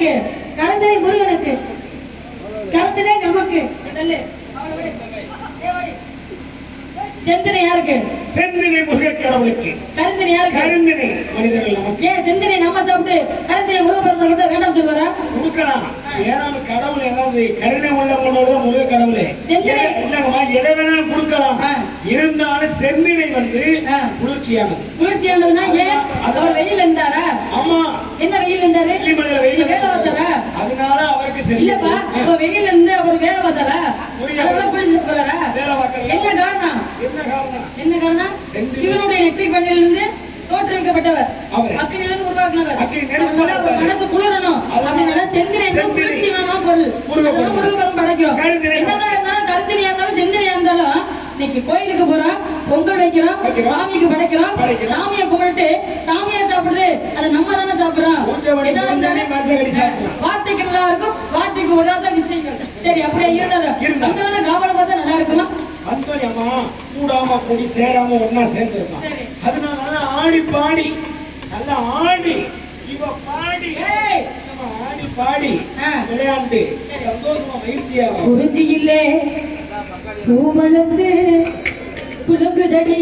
யாருக்கு கருத்தை முருகனுக்கு. கருத்தினை நமக்கு. செந்தினை யாருக்கு? செந்தினை முருகக் கடவுளுக்கு. கருந்தினை யாருக்கு? கருந்தினை மனிதர்கள் நமக்கு. ஏன் செந்தினை நம்ம சாப்பிட்டு கருத்தினை முருகப்பெருமாள் கொடுத்தா கொடுக்கலாம். ஏதாவது கடவுள் ஏதாவது கருணை உள்ளவங்களோட முருக கடவுளே. இல்லைங்கம்மா எதை வேணாலும் கொடுக்கலாம். இருந்தாலும் செந்தினை வந்து ஆ. குளிர்ச்சியானது. குளிர்ச்சியானதுன்னா ஏன்? அவர் வெயில் இருந்தாரா ஆமா. என்ன வெயில் இருந்தாரு வெள்ளிமலையில வெயில் வேலை பார்த்தாரா அதனால அவருக்கு இல்லப்பா வெயில் இருந்து அவர் வேலை போறாரா வேலை பார்க்கல என்ன காரணம்? என்ன காரணம்? என்ன காரணம். சிவனுடைய நெற்றி பண்ணிலிருந்து தோற்றுவிக்கப்பட்டவர். மக்களிலிருந்து உருவாக்குனவர். மனசு குளிரணும் பொருள். படைக்கிறோம். என்னதான் இருந்தாலும் கருத்தினியா இருந்தாலும் செந்தினியா இருந்தாலும் இன்னைக்கு கோயிலுக்கு போறோம் பொங்கல் வைக்கிறோம். சாமிக்கு படைக்கிறோம். சாமியை கும்பிட்டு சாமியா சாப்பிடுது. அது நம்ம தானே சாப்பிடுறோம். வார்த்தைக்கு நல்லா இருக்கும். வார்த்தைக்கு விடாத விஷயங்கள். சரி அப்படியே இருந்தாலும். காவலை பார்த்தா நல்லா இருக்குமா? அந்தோனி அம்மா கூடாம கூடி சேராம ஒன்னா சேர்ந்துருக்கான் சரி. அதனால ஆடி பாடி. நல்லா ஆடி. இவ பாடி. ஆடி பாடி. விளையாண்டு சந்தோஷமா மகிழ்ச்சியா குறிஞ்சியிலே பூமலந்து குலுங்குதடி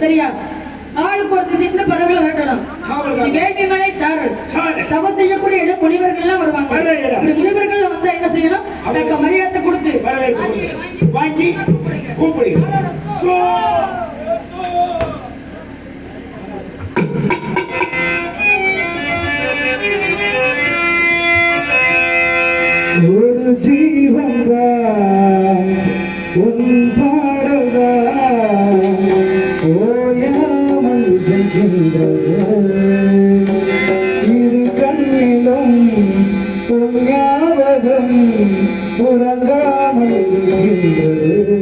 சரியா? ஆளுக்கு ஒரு திசைந்து பறவைகளை வேட்டணும் சாவல் வேண்டிமலை சாரல் சாரு. தவம் செய்யக்கூடிய இடம் முனிவர்கள் எல்லாம் வருவாங்க முனிவர்கள் வந்தா என்ன செய்யணும்? தக்க மரியாதை கொடுத்து. வாங்கி கூப்பிடுங்க சோ. ஒரு ஜீவன்தான் உன் உன் ஞாபகம் உறங்காமல் இருக்கின்றது